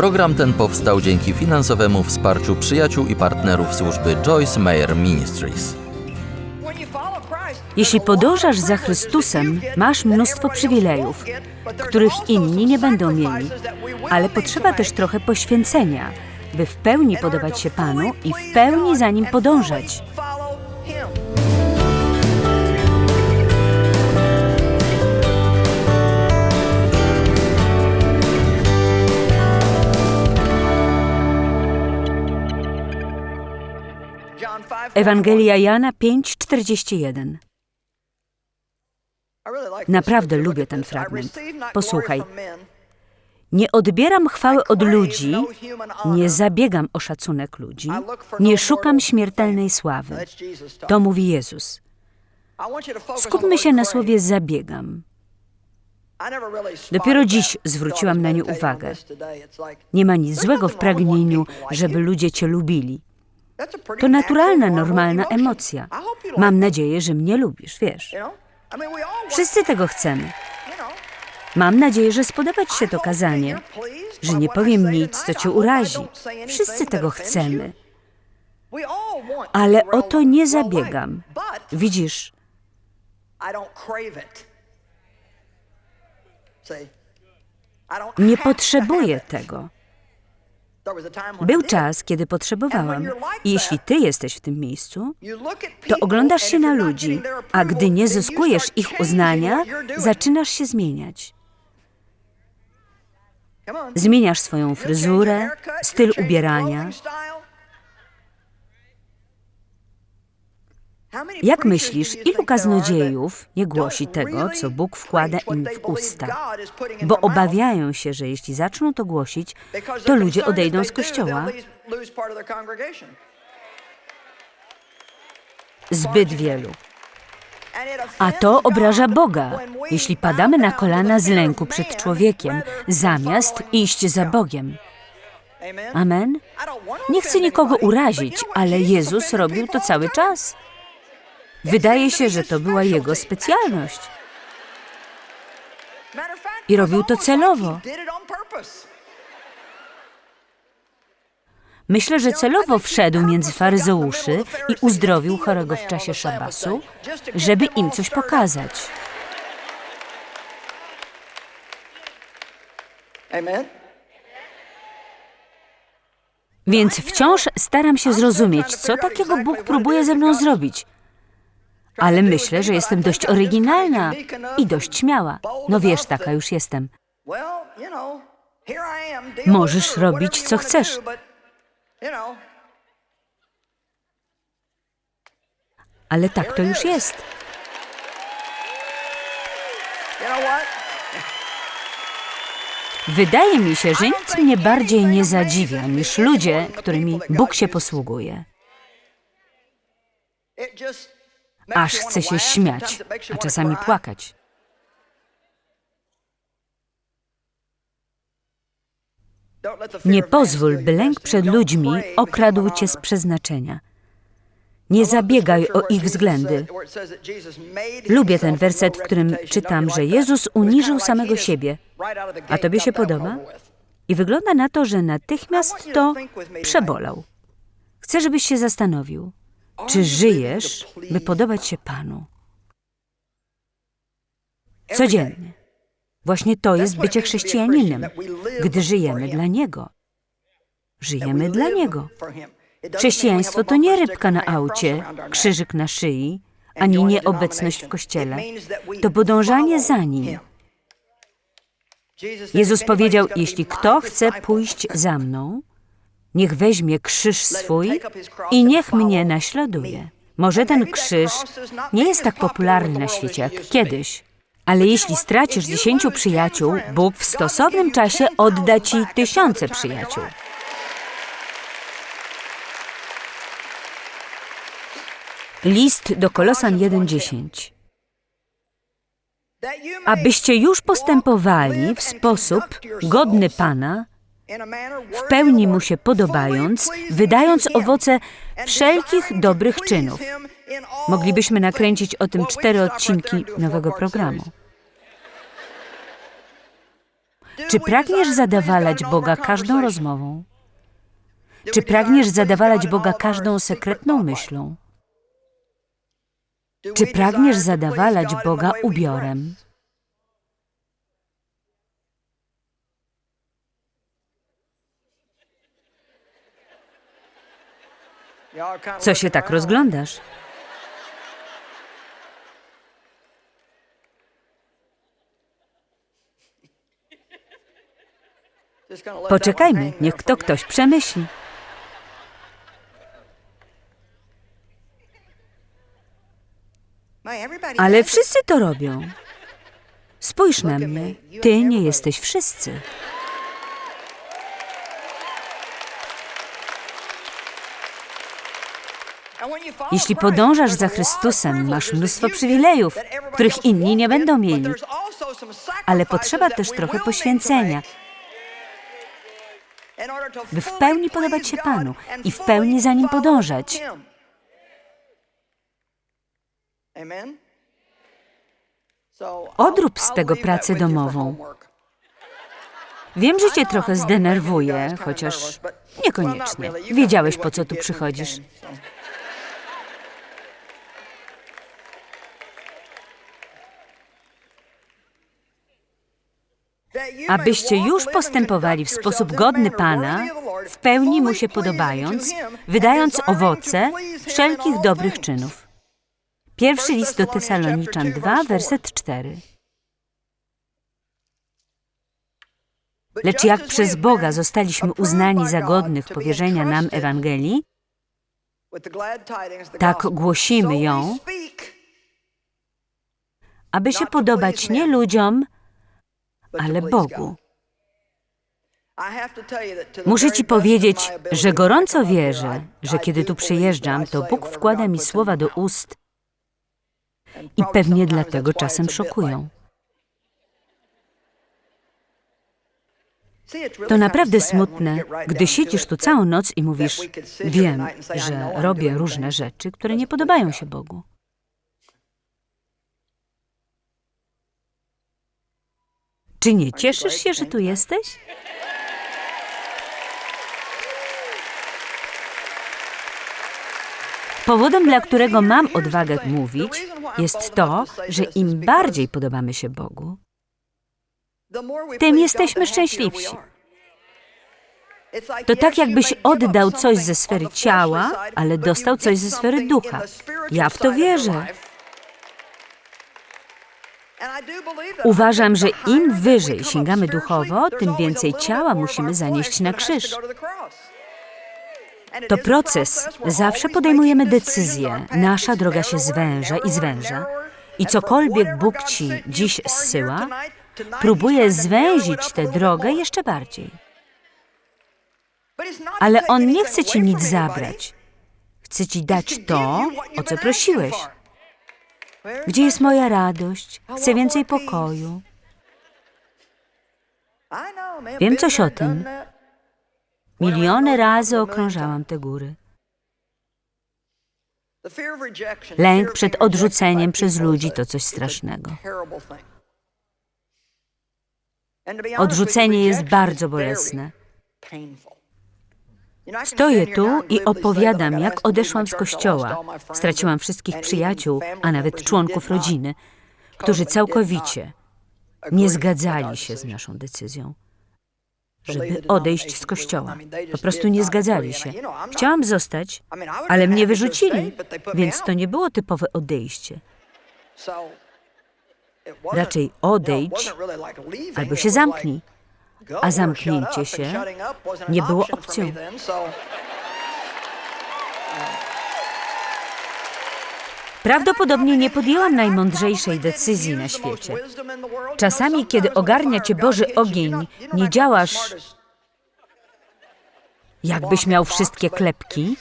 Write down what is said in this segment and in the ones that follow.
Program ten powstał dzięki finansowemu wsparciu przyjaciół i partnerów służby Joyce Meyer Ministries. Jeśli podążasz za Chrystusem, masz mnóstwo przywilejów, których inni nie będą mieli, ale potrzeba też trochę poświęcenia, by w pełni podobać się Panu i w pełni za Nim podążać. Ewangelia Jana 5:41. Naprawdę lubię ten fragment. Posłuchaj. Nie odbieram chwały od ludzi, nie zabiegam o szacunek ludzi, nie szukam śmiertelnej sławy. To mówi Jezus. Skupmy się na słowie zabiegam. Dopiero dziś zwróciłam na nie uwagę. Nie ma nic złego w pragnieniu, żeby ludzie cię lubili. To naturalna, normalna emocja. Mam nadzieję, że mnie lubisz, wiesz. Wszyscy tego chcemy. Mam nadzieję, że spodoba Ci się to kazanie, że nie powiem nic, co Cię urazi. Wszyscy tego chcemy. Ale o to nie zabiegam. Widzisz, nie potrzebuję tego. Był czas, kiedy potrzebowałam. I jeśli Ty jesteś w tym miejscu, to oglądasz się na ludzi, a gdy nie zyskujesz ich uznania, zaczynasz się zmieniać. Zmieniasz swoją fryzurę, styl ubierania. Jak myślisz, ilu kaznodziejów nie głosi tego, co Bóg wkłada im w usta, bo obawiają się, że jeśli zaczną to głosić, to ludzie odejdą z kościoła? Zbyt wielu. A to obraża Boga, jeśli padamy na kolana z lęku przed człowiekiem, zamiast iść za Bogiem. Amen? Nie chcę nikogo urazić, ale Jezus robił to cały czas. Wydaje się, że to była jego specjalność. I robił to celowo. Myślę, że celowo wszedł między faryzeuszy i uzdrowił chorego w czasie szabasu, żeby im coś pokazać. Więc wciąż staram się zrozumieć, co takiego Bóg próbuje ze mną zrobić. Ale myślę, że jestem dość oryginalna i dość śmiała. No wiesz, taka już jestem. Możesz robić, co chcesz. Ale tak to już jest. Wydaje mi się, że nic mnie bardziej nie zadziwia niż ludzie, którymi Bóg się posługuje. Aż chce się śmiać, a czasami płakać. Nie pozwól, by lęk przed ludźmi okradł cię z przeznaczenia. Nie zabiegaj o ich względy. Lubię ten werset, w którym czytam, że Jezus uniżył samego siebie. A tobie się podoba? I wygląda na to, że natychmiast to przebolał. Chcę, żebyś się zastanowił, czy żyjesz, by podobać się Panu. Codziennie. Właśnie to jest bycie chrześcijaninem, gdy żyjemy dla Niego. Żyjemy dla Niego. Chrześcijaństwo to nie rybka na aucie, krzyżyk na szyi, ani nieobecność w kościele. To podążanie za Nim. Jezus powiedział, jeśli kto chce pójść za mną, niech weźmie krzyż swój i niech mnie naśladuje. Może ten krzyż nie jest tak popularny na świecie jak kiedyś, ale jeśli stracisz dziesięciu przyjaciół, Bóg w stosownym czasie odda ci tysiące przyjaciół. List do Kolosan 1:10 Abyście już postępowali w sposób godny Pana, w pełni Mu się podobając, wydając owoce wszelkich dobrych czynów. Moglibyśmy nakręcić o tym cztery odcinki nowego programu. Czy pragniesz zadawalać Boga każdą rozmową? Czy pragniesz zadawalać Boga każdą sekretną myślą? Czy pragniesz zadawalać Boga ubiorem? Co się tak rozglądasz? Poczekajmy, niech to ktoś przemyśli. Ale wszyscy to robią. Spójrz na mnie, ty nie jesteś wszyscy. Jeśli podążasz za Chrystusem, masz mnóstwo przywilejów, których inni nie będą mieli. Ale potrzeba też trochę poświęcenia, by w pełni podobać się Panu i w pełni za Nim podążać. Odrób z tego pracę domową. Wiem, że cię trochę zdenerwuje, chociaż niekoniecznie. Wiedziałeś, po co tu przychodzisz. Abyście już postępowali w sposób godny Pana, w pełni Mu się podobając, wydając owoce wszelkich dobrych czynów. Pierwszy list do Tesaloniczan 2, werset 4. Lecz jak przez Boga zostaliśmy uznani za godnych powierzenia nam Ewangelii, tak głosimy ją, aby się podobać nie ludziom, ale Bogu. Muszę ci powiedzieć, że gorąco wierzę, że kiedy tu przyjeżdżam, to Bóg wkłada mi słowa do ust i pewnie dlatego czasem szokują. To naprawdę smutne, gdy siedzisz tu całą noc i mówisz: Wiem, że robię różne rzeczy, które nie podobają się Bogu. Czy nie cieszysz się, że tu jesteś? Powodem, dla którego mam odwagę mówić, jest to, że im bardziej podobamy się Bogu, tym jesteśmy szczęśliwsi. To tak, jakbyś oddał coś ze sfery ciała, ale dostał coś ze sfery ducha. Ja w to wierzę. Uważam, że im wyżej sięgamy duchowo, tym więcej ciała musimy zanieść na krzyż. To proces. Zawsze podejmujemy decyzję. Nasza droga się zwęża i zwęża. I cokolwiek Bóg ci dziś zsyła, próbuje zwęzić tę drogę jeszcze bardziej. Ale On nie chce ci nic zabrać. Chce ci dać to, o co prosiłeś. Gdzie jest moja radość? Chcę więcej pokoju. Wiem coś o tym. Miliony razy okrążałam te góry. Lęk przed odrzuceniem przez ludzi to coś strasznego. Odrzucenie jest bardzo bolesne. Stoję tu i opowiadam, jak odeszłam z kościoła. Straciłam wszystkich przyjaciół, a nawet członków rodziny, którzy całkowicie nie zgadzali się z naszą decyzją, żeby odejść z kościoła. Po prostu nie zgadzali się. Chciałam zostać, ale mnie wyrzucili, więc to nie było typowe odejście. Raczej odejdź albo się zamknij a zamknięcie się nie było opcją. Prawdopodobnie nie podjęłam najmądrzejszej decyzji na świecie. Czasami, kiedy ogarnia cię Boży ogień, nie działasz, jakbyś miał wszystkie klepki,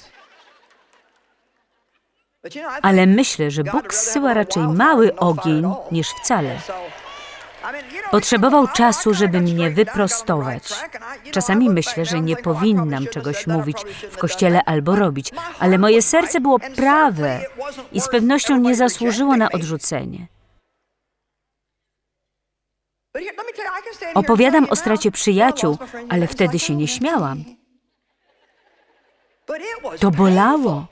ale myślę, że Bóg zsyła raczej mały ogień niż wcale. Potrzebował czasu, żeby mnie wyprostować. Czasami myślę, że nie powinnam czegoś mówić w kościele albo robić, ale moje serce było prawe i z pewnością nie zasłużyło na odrzucenie. Opowiadam o stracie przyjaciół, ale wtedy się nie śmiałam. To bolało.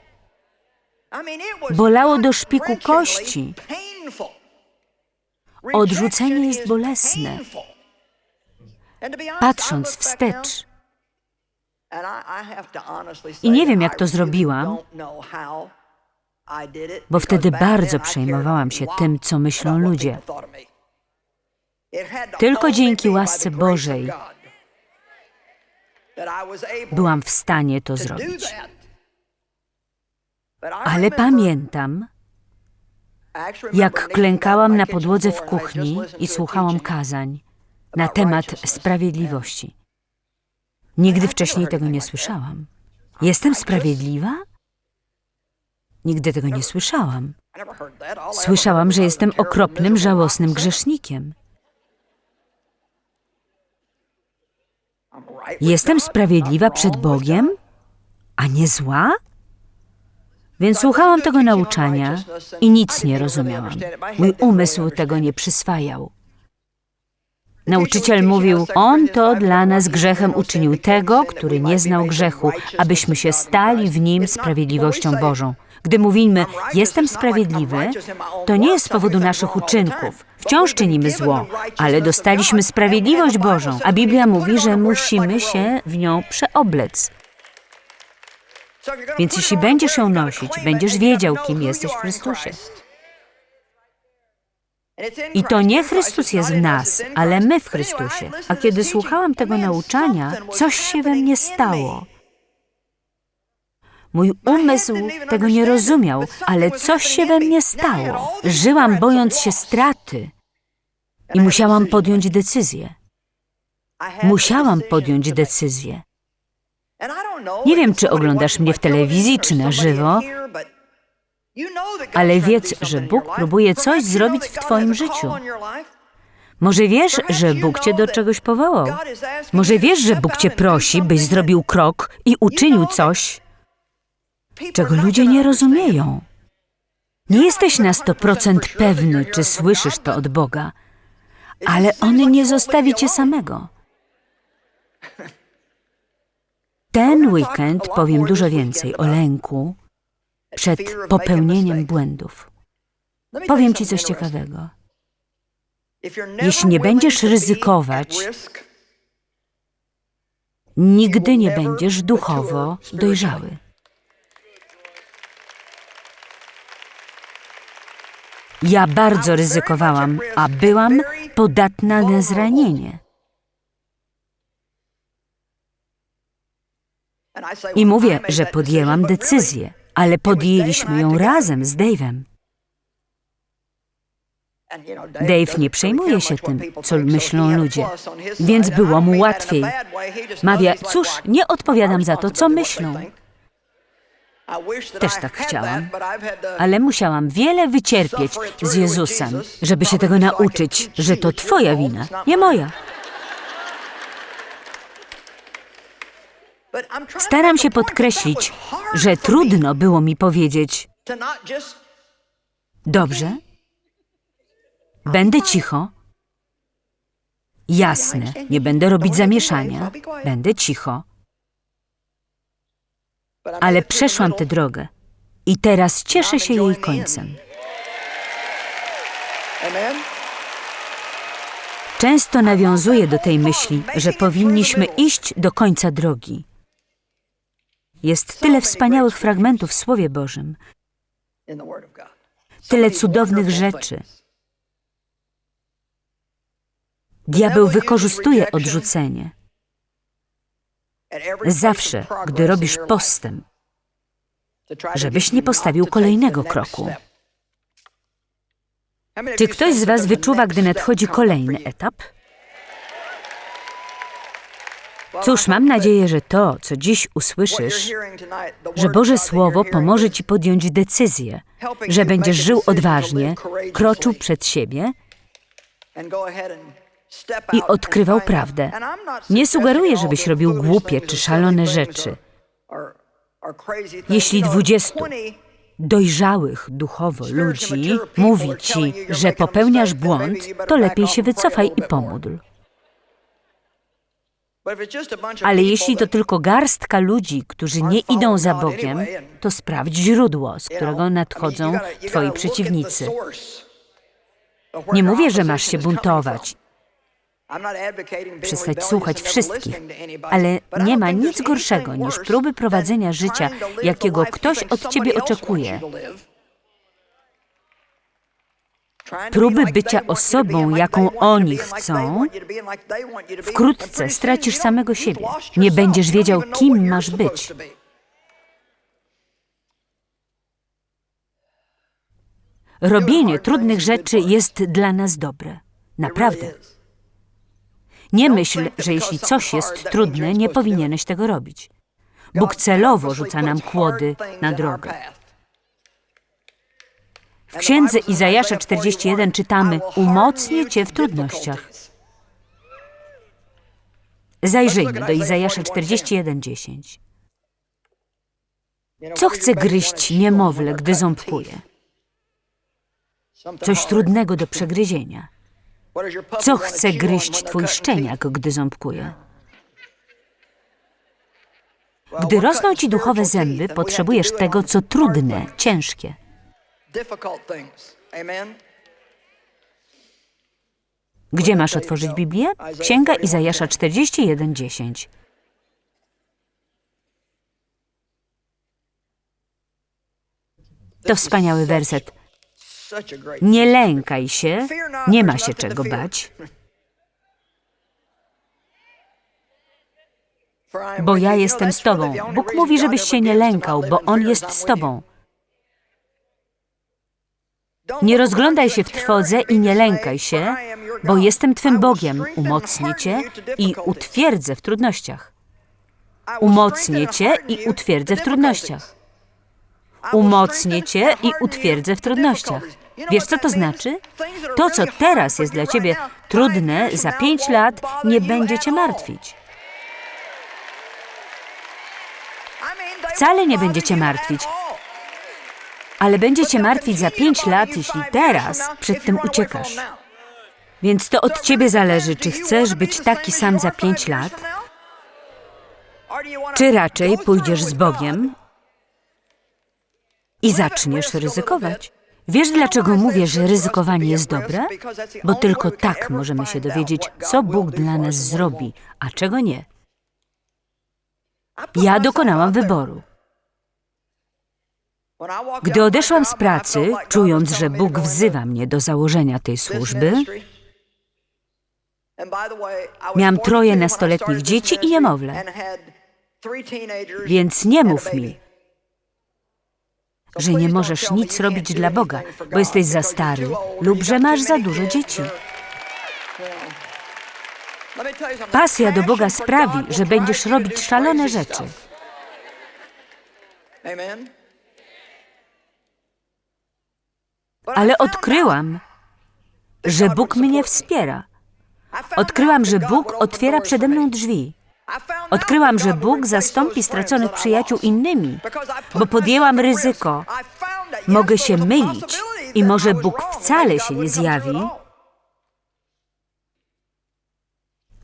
Bolało do szpiku kości. Odrzucenie jest bolesne. Patrząc wstecz, I nie wiem, jak to zrobiłam, bo wtedy bardzo przejmowałam się tym, co myślą ludzie. Tylko dzięki łasce Bożej Byłam w stanie to zrobić. Ale pamiętam, jak klękałam na podłodze w kuchni i słuchałam kazań na temat sprawiedliwości. Nigdy wcześniej tego nie słyszałam. Jestem sprawiedliwa? Nigdy tego nie słyszałam. Słyszałam, że jestem okropnym, żałosnym grzesznikiem. Jestem sprawiedliwa przed Bogiem, a nie zła? Więc słuchałam tego nauczania i nic nie rozumiałam. Mój umysł tego nie przyswajał. Nauczyciel mówił, On to dla nas grzechem uczynił tego, który nie znał grzechu, abyśmy się stali w nim sprawiedliwością Bożą. Gdy mówimy, jestem sprawiedliwy, to nie jest z powodu naszych uczynków. Wciąż czynimy zło, ale dostaliśmy sprawiedliwość Bożą, a Biblia mówi, że musimy się w nią przeoblec. Więc jeśli będziesz ją nosić, będziesz wiedział, kim jesteś w Chrystusie. I to nie Chrystus jest w nas, ale my w Chrystusie. A kiedy słuchałam tego nauczania, coś się we mnie stało. Mój umysł tego nie rozumiał, ale coś się we mnie stało. Żyłam bojąc się straty i musiałam podjąć decyzję. Musiałam podjąć decyzję. Nie wiem, czy oglądasz mnie w telewizji, czy na żywo, ale wiedz, że Bóg próbuje coś zrobić w Twoim życiu. Może wiesz, że Bóg Cię do czegoś powołał? Może wiesz, że Bóg Cię prosi, byś zrobił krok i uczynił coś, czego ludzie nie rozumieją. Nie jesteś na 100% pewny, czy słyszysz to od Boga, ale On nie zostawi Cię samego. Ten weekend powiem dużo więcej o lęku przed popełnieniem błędów. Powiem Ci coś ciekawego. Jeśli nie będziesz ryzykować, Nigdy nie będziesz duchowo dojrzały. Ja bardzo ryzykowałam, a byłam podatna na zranienie. I mówię, że podjęłam decyzję, ale podjęliśmy ją razem z Dave'em. Dave nie przejmuje się tym, co myślą ludzie, więc było mu łatwiej. Mawia, cóż, nie odpowiadam za to, co myślą. Też tak chciałam, ale musiałam wiele wycierpieć z Jezusem, żeby się tego nauczyć, że to Twoja wina, nie moja. Staram się podkreślić, że trudno było mi powiedzieć: Dobrze, będę cicho. Jasne, nie będę robić zamieszania, będę cicho. Ale przeszłam tę drogę. I teraz cieszę się jej końcem. Często nawiązuję do tej myśli, że powinniśmy iść do końca drogi. Jest tyle wspaniałych fragmentów w Słowie Bożym, tyle cudownych rzeczy. Diabeł wykorzystuje odrzucenie. Zawsze, gdy robisz postęp, żebyś nie postawił kolejnego kroku. Czy ktoś z Was wyczuwa, gdy nadchodzi kolejny etap? Cóż, mam nadzieję, że to, co dziś usłyszysz, że Boże Słowo pomoże Ci podjąć decyzję, że będziesz żył odważnie, kroczył przed siebie i odkrywał prawdę. Nie sugeruję, żebyś robił głupie czy szalone rzeczy. Jeśli dwudziestu dojrzałych duchowo ludzi mówi ci, że popełniasz błąd, to lepiej się wycofaj i pomódl. Ale jeśli to tylko garstka ludzi, którzy nie idą za Bogiem, to sprawdź źródło, z którego nadchodzą twoi przeciwnicy. Nie mówię, że masz się buntować, przestać słuchać wszystkich, ale nie ma nic gorszego niż próby prowadzenia życia, jakiego ktoś od ciebie oczekuje. Próby bycia osobą, jaką oni chcą, wkrótce stracisz samego siebie. Nie będziesz wiedział, kim masz być. Robienie trudnych rzeczy jest dla nas dobre. Naprawdę. Nie myśl, że jeśli coś jest trudne, nie powinieneś tego robić. Bóg celowo rzuca nam kłody na drogę. W księdze Izajasza 41 czytamy: Umocnię cię w trudnościach. Zajrzyjmy do Izajasza 41:10. Co chce gryźć niemowlę, gdy ząbkuje? Coś trudnego do przegryzienia. Co chce gryźć twój szczeniak, gdy ząbkuje? Gdy rosną ci duchowe zęby, potrzebujesz tego, co trudne, ciężkie. Gdzie masz otworzyć Biblię? Księga Izajasza 41:10. To wspaniały werset. Nie lękaj się, nie ma się czego bać, bo ja jestem z tobą. Bóg mówi, żebyś się nie lękał, bo On jest z tobą. Nie rozglądaj się w trwodze i nie lękaj się, bo jestem Twym Bogiem. Umocnię Cię i utwierdzę w trudnościach. Umocnię Cię i utwierdzę w trudnościach. Umocnię Cię i utwierdzę w trudnościach. Wiesz, co to znaczy? To, co teraz jest dla Ciebie trudne, za pięć lat nie będzie Cię martwić. Wcale nie będzie Cię martwić, ale będzie Cię martwić za pięć lat, jeśli teraz przed tym uciekasz. Więc to od Ciebie zależy, czy chcesz być taki sam za pięć lat, czy raczej pójdziesz z Bogiem i zaczniesz ryzykować. Wiesz, dlaczego mówię, że ryzykowanie jest dobre? Bo tylko tak możemy się dowiedzieć, co Bóg dla nas zrobi, a czego nie. Ja dokonałam wyboru. Gdy odeszłam z pracy, czując, że Bóg wzywa mnie do założenia tej służby, miałam troje nastoletnich dzieci i niemowlę. Więc nie mów mi, że nie możesz nic robić dla Boga, bo jesteś za stary lub że masz za dużo dzieci. Pasja do Boga sprawi, że będziesz robić szalone rzeczy. Ale odkryłam, że Bóg mnie wspiera. Odkryłam, że Bóg otwiera przede mną drzwi. Odkryłam, że Bóg zastąpi straconych przyjaciół innymi, bo podjęłam ryzyko. Mogę się mylić i może Bóg wcale się nie zjawi,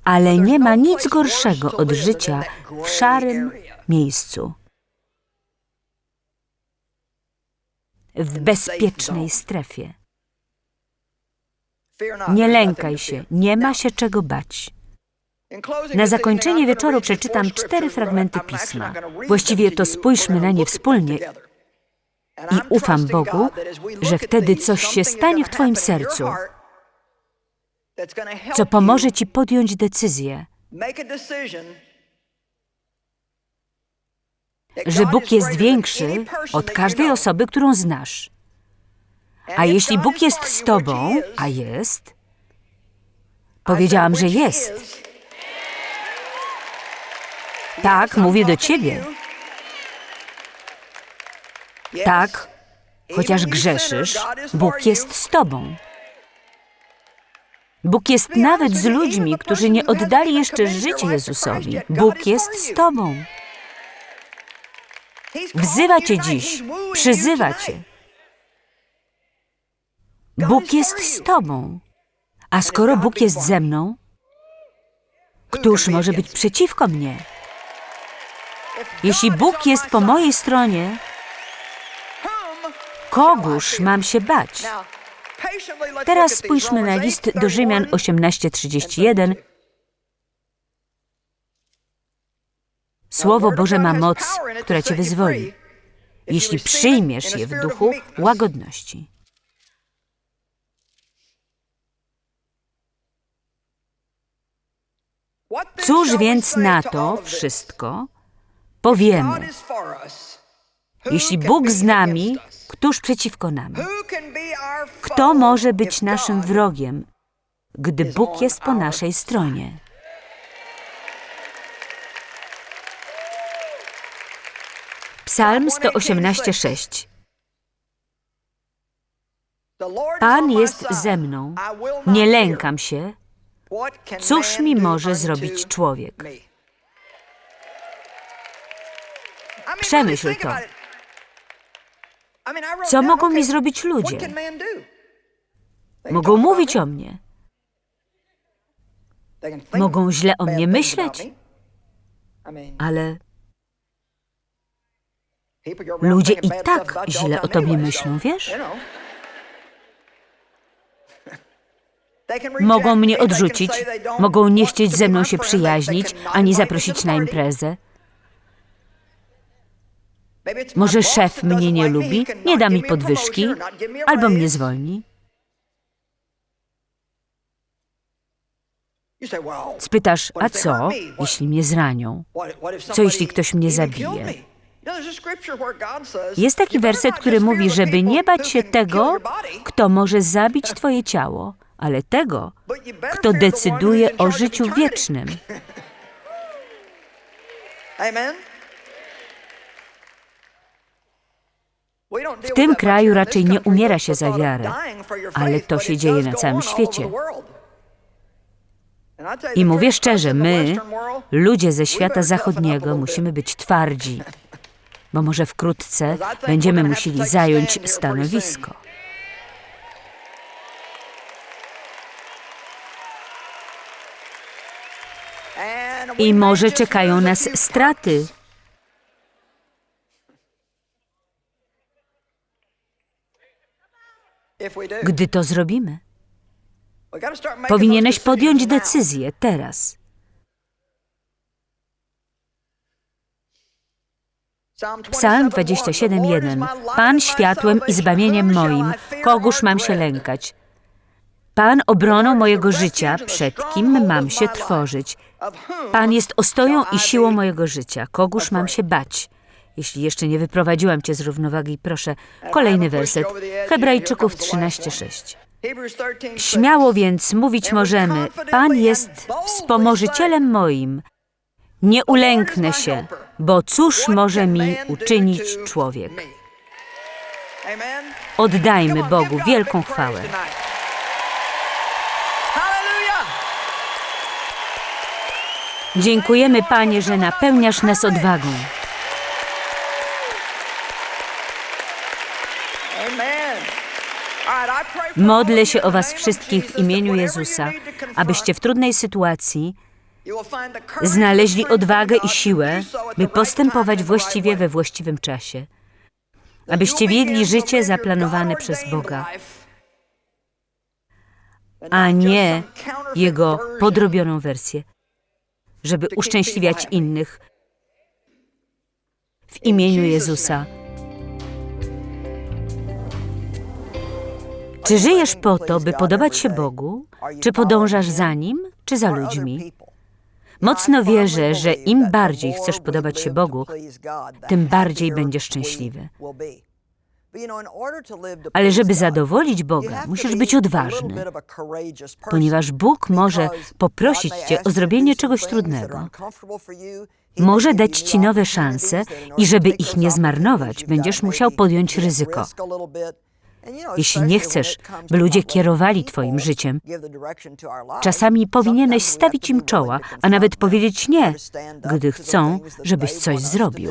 ale nie ma nic gorszego od życia w szarym miejscu. W bezpiecznej strefie. Nie lękaj się, nie ma się czego bać. Na zakończenie wieczoru przeczytam cztery fragmenty pisma. Właściwie to spójrzmy na nie wspólnie i ufam Bogu, że wtedy coś się stanie w Twoim sercu, co pomoże Ci podjąć decyzję, że Bóg jest większy od każdej osoby, którą znasz. A jeśli Bóg jest z Tobą, a jest, powiedziałam, że jest. Tak, mówię do Ciebie. Tak, chociaż grzeszysz, Bóg jest z Tobą. Bóg jest nawet z ludźmi, którzy nie oddali jeszcze życia Jezusowi. Bóg jest z Tobą. Wzywa cię dziś, przyzywa cię. Bóg jest z tobą. A skoro Bóg jest ze mną, któż może być przeciwko mnie? Jeśli Bóg jest po mojej stronie, kogóż mam się bać? Teraz spójrzmy na list do Rzymian 18:31. Słowo Boże ma moc, która cię wyzwoli, jeśli przyjmiesz je w duchu łagodności. Cóż więc na to wszystko powiemy? Jeśli Bóg z nami, któż przeciwko nam? Kto może być naszym wrogiem, gdy Bóg jest po naszej stronie? Psalm 118:6 Pan jest ze mną, nie lękam się. Cóż mi może zrobić człowiek? Przemyśl to. Co mogą mi zrobić ludzie? Mogą mówić o mnie. Mogą źle o mnie myśleć, ale ludzie i tak źle o tobie myślą, wiesz? Mogą mnie odrzucić, mogą nie chcieć ze mną się przyjaźnić, ani zaprosić na imprezę. Może szef mnie nie lubi, nie da mi podwyżki, albo mnie zwolni. Spytasz, a co, jeśli mnie zranią? Co jeśli ktoś mnie zabije? Jest taki werset, który mówi, żeby nie bać się tego, kto może zabić twoje ciało, ale tego, kto decyduje o życiu wiecznym. W tym kraju raczej nie umiera się za wiarę, ale to się dzieje na całym świecie. I mówię szczerze, my, ludzie ze świata zachodniego, musimy być twardzi, bo może wkrótce będziemy musieli zająć stanowisko. I może czekają nas straty. Gdy to zrobimy, powinieneś podjąć decyzję teraz. Psalm 27:1 Pan światłem i zbawieniem moim, kogóż mam się lękać? Pan obroną mojego życia, przed kim mam się trwożyć? Pan jest ostoją i siłą mojego życia, kogóż mam się bać? Jeśli jeszcze nie wyprowadziłam cię z równowagi, proszę, kolejny werset. Hebrajczyków 13:6. Śmiało więc mówić możemy: Pan jest wspomożycielem moim. Nie ulęknę się, bo cóż może mi uczynić człowiek? Oddajmy Bogu wielką chwałę. Dziękujemy, Panie, że napełniasz nas odwagą. Modlę się o Was wszystkich w imieniu Jezusa, abyście w trudnej sytuacji znaleźli odwagę i siłę, by postępować właściwie we właściwym czasie. Abyście wiedli życie zaplanowane przez Boga, a nie Jego podrobioną wersję, żeby uszczęśliwiać innych. W imieniu Jezusa. Czy żyjesz po to, by podobać się Bogu? Czy podążasz za Nim, czy za ludźmi? Mocno wierzę, że im bardziej chcesz podobać się Bogu, tym bardziej będziesz szczęśliwy. Ale żeby zadowolić Boga, musisz być odważny, ponieważ Bóg może poprosić Cię o zrobienie czegoś trudnego. Może dać Ci nowe szanse i żeby ich nie zmarnować, będziesz musiał podjąć ryzyko. Jeśli nie chcesz, by ludzie kierowali Twoim życiem, czasami powinieneś stawić im czoła, a nawet powiedzieć nie, gdy chcą, żebyś coś zrobił.